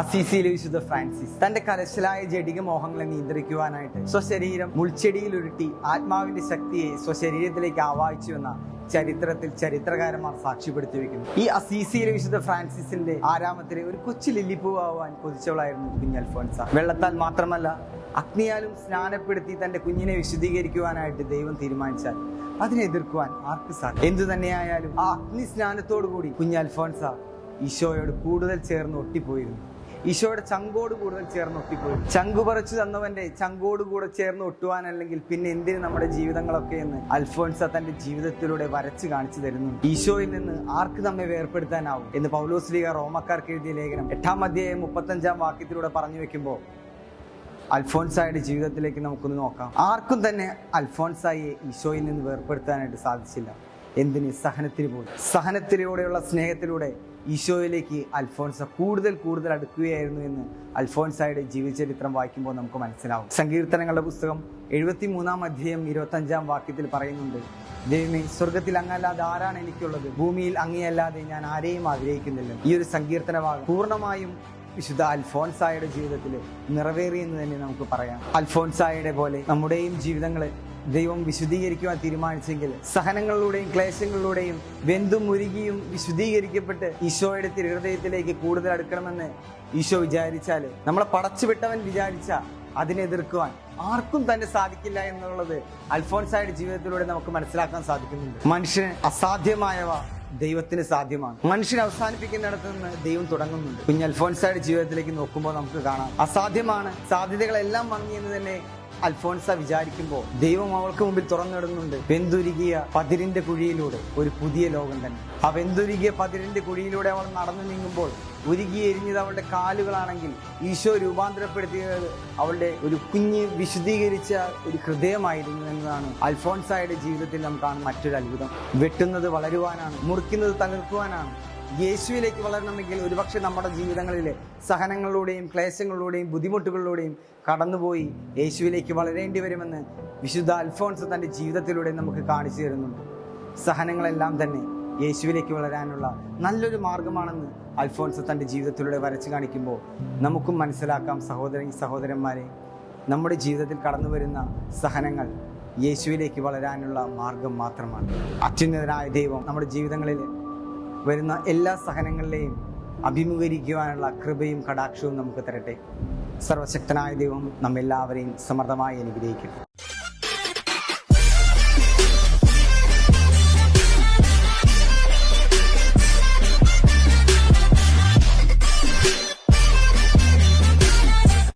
അസീസിയിലെ വിശുദ്ധ ഫ്രാൻസിസ്. തന്റെ കരശലായ ജടിക മോഹങ്ങളെ നിയന്ത്രിക്കുവാനായിട്ട് സ്വശരീരം മുൾച്ചെടിയിൽ ഉരുട്ടി ആത്മാവിന്റെ ശക്തിയെ സ്വശരീരത്തിലേക്ക് ആവാഹിച്ചുവെന്ന ചരിത്രത്തിൽ ചരിത്രകാരന്മാർ സാക്ഷ്യപ്പെടുത്തി വെക്കുന്നു ഈ അസീസിയിലെ വിശുദ്ധ ഫ്രാൻസിസിന്റെ ആരാമത്തിലെ ഒരു കൊച്ചു ലില്ലിപ്പൂവാൻ കൊതിച്ചവളായിരുന്നു കുഞ്ഞൽഫോൻസ വെള്ളത്താൽ മാത്രമല്ല അഗ്നിയാലും സ്നാനപ്പെടുത്തി തന്റെ കുഞ്ഞിനെ വിശുദ്ധീകരിക്കുവാനായിട്ട് ദൈവം തീരുമാനിച്ചാൽ അതിനെ എതിർക്കുവാൻ ആർക്ക് സാധിക്കും? എന്തു തന്നെയായാലും ആ അഗ്നി സ്നാനത്തോടു കൂടി കുഞ്ഞൽഫോൻസ ഈശോയോട് കൂടുതൽ ചേർന്ന് ഒട്ടിപ്പോയിരുന്നു. ഈശോയുടെ ചങ്കോട് കൂടുതൽ ചേർന്ന് ഒട്ടിപ്പോയി. ചങ്കു പറിച്ചു തന്നവന്റെ ചങ്കോട് കൂടെ ചേർന്ന് ഒട്ടുവാൻ അല്ലെങ്കിൽ പിന്നെ എന്തിന് നമ്മുടെ ജീവിതങ്ങളൊക്കെ എന്ന് അൽഫോൻസ തന്റെ ജീവിതത്തിലൂടെ വരച്ച് കാണിച്ചു തരുന്നു ഈശോയിൽ നിന്ന് ആർക്ക് നമ്മെ വേർപ്പെടുത്താനാവും എന്ന് പൗലോസ്ലിക റോമക്കാർക്ക് എഴുതിയ ലേഖനം എട്ടാം അധ്യായം മുപ്പത്തഞ്ചാം വാക്യത്തിലൂടെ പറഞ്ഞു വെക്കുമ്പോൾ അൽഫോൻസായുടെ ജീവിതത്തിലേക്ക് നമുക്കൊന്ന് നോക്കാം. ആർക്കും തന്നെ അൽഫോൻസായെ ഈശോയിൽ നിന്ന് വേർപ്പെടുത്താനായിട്ട് സാധിച്ചില്ല. എന്തിന് സഹനത്തിന് പോലും സഹനത്തിലൂടെയുള്ള സ്നേഹത്തിലൂടെ ഈശോയിലേക്ക് അൽഫോൻസ കൂടുതൽ കൂടുതൽ അടുക്കുകയായിരുന്നു എന്ന് അൽഫോൻസായുടെ ജീവചരിത്രം വായിക്കുമ്പോൾ നമുക്ക് മനസ്സിലാവും. സങ്കീർത്തനങ്ങളുടെ പുസ്തകം എഴുപത്തി മൂന്നാം അധ്യായം ഇരുപത്തഞ്ചാം വാക്യത്തിൽ പറയുന്നുണ്ട് ദൈവമേ സ്വർഗത്തിൽ അങ്ങല്ലാതെ ആരാണ് എനിക്കുള്ളത്? ഭൂമിയിൽ അങ്ങയല്ലാതെ ഞാൻ ആരെയും ആഗ്രഹിക്കുന്നില്ല. ഈ ഒരു സങ്കീർത്തന ഭാഗം പൂർണമായും വിശുദ്ധ അൽഫോൻസായുടെ ജീവിതത്തിൽ നിറവേറിയെന്ന് തന്നെ നമുക്ക് പറയാം. അൽഫോൻസായുടെ പോലെ നമ്മുടെയും ജീവിതങ്ങളെ ദൈവം വിശുദ്ധീകരിക്കുവാൻ തീരുമാനിച്ചെങ്കിൽ സഹനങ്ങളിലൂടെയും ക്ലേശങ്ങളിലൂടെയും വെന്തും മുരുകിയും വിശുദ്ധീകരിക്കപ്പെട്ട് ഈശോയുടെ തിരുഹൃദയത്തിലേക്ക് കൂടുതൽ അടുക്കണമെന്ന് ഈശോ വിചാരിച്ചാൽ നമ്മളെ പടച്ചുവിട്ടവൻ വിചാരിച്ച അതിനെ എതിർക്കുവാൻ ആർക്കും തന്നെ സാധിക്കില്ല എന്നുള്ളത് അൽഫോൻസായുടെ ജീവിതത്തിലൂടെ നമുക്ക് മനസ്സിലാക്കാൻ സാധിക്കുന്നുണ്ട്. മനുഷ്യന് അസാധ്യമായവ ദൈവത്തിന് സാധ്യമാണ്. മനുഷ്യൻ അവസാനിപ്പിക്കുന്നിടത്ത് നിന്ന് ദൈവം തുടങ്ങുന്നുണ്ട്. കുഞ്ഞ് അൽഫോൻസയുടെ ജീവിതത്തിലേക്ക് നോക്കുമ്പോൾ നമുക്ക് കാണാം. അസാധ്യമാണ് സാധ്യതകളെല്ലാം മങ്ങി എന്ന് തന്നെ അൽഫോൻസ വിചാരിക്കുമ്പോൾ ദൈവം അവൾക്ക് മുമ്പിൽ തുറന്നിടുന്നുണ്ട്. വെന്തുരുകിയ പതിരിന്റെ കുഴിയിലൂടെ ഒരു പുതിയ ലോകം തന്നെ. ആ വെന്തുരുകിയ പതിരിന്റെ കുഴിയിലൂടെ അവൾ നടന്നു നീങ്ങുമ്പോൾ ഉരുകി എരിഞ്ഞത് അവളുടെ കാലുകളാണെങ്കിൽ ഈശോ രൂപാന്തരപ്പെടുത്തിയത് അവളുടെ ഒരു കുഞ്ഞ് വിശുദ്ധീകരിച്ച ഒരു ഹൃദയമായിരുന്നു എന്നതാണ് അൽഫോൺസായുടെ ജീവിതത്തിൽ നമുക്ക് കാണുന്ന മറ്റൊരു അത്ഭുതം വെട്ടുന്നത് വളരുവാനാണ് മുറിക്കുന്നത് തകർക്കുവാനാണ് യേശുവിലേക്ക് വളരണമെങ്കിൽ ഒരുപക്ഷെ നമ്മുടെ ജീവിതങ്ങളിലെ സഹനങ്ങളിലൂടെയും ക്ലേശങ്ങളിലൂടെയും ബുദ്ധിമുട്ടുകളിലൂടെയും കടന്നുപോയി യേശുവിലേക്ക് വളരേണ്ടി വരുമെന്ന് വിശുദ്ധ അൽഫോൺസ് തന്റെ ജീവിതത്തിലൂടെ നമുക്ക് കാണിച്ചു തരുന്നുണ്ട്. സഹനങ്ങളെല്ലാം തന്നെ യേശുവിലേക്ക് വളരാനുള്ള നല്ലൊരു മാർഗമാണെന്ന് അൽഫോൺസ് തന്റെ ജീവിതത്തിലൂടെ വരച്ചു കാണിക്കുമ്പോൾ നമുക്കും മനസ്സിലാക്കാം സഹോദര സഹോദരന്മാരെ നമ്മുടെ ജീവിതത്തിൽ കടന്നു വരുന്ന സഹനങ്ങൾ യേശുവിലേക്ക് വളരാനുള്ള മാർഗം മാത്രമാണ്. അത്യുന്നതനായ ദൈവം നമ്മുടെ ജീവിതങ്ങളിൽ വരുന്ന എല്ലാ സഹനങ്ങളിലെയും അഭിമുഖീകരിക്കുവാനുള്ള കൃപയും കടാക്ഷവും നമുക്ക് തരട്ടെ. സർവശക്തനായ ദൈവം നമ്മെല്ലാവരെയും സമൃദ്ധമായി അനുഗ്രഹിക്കട്ടെ.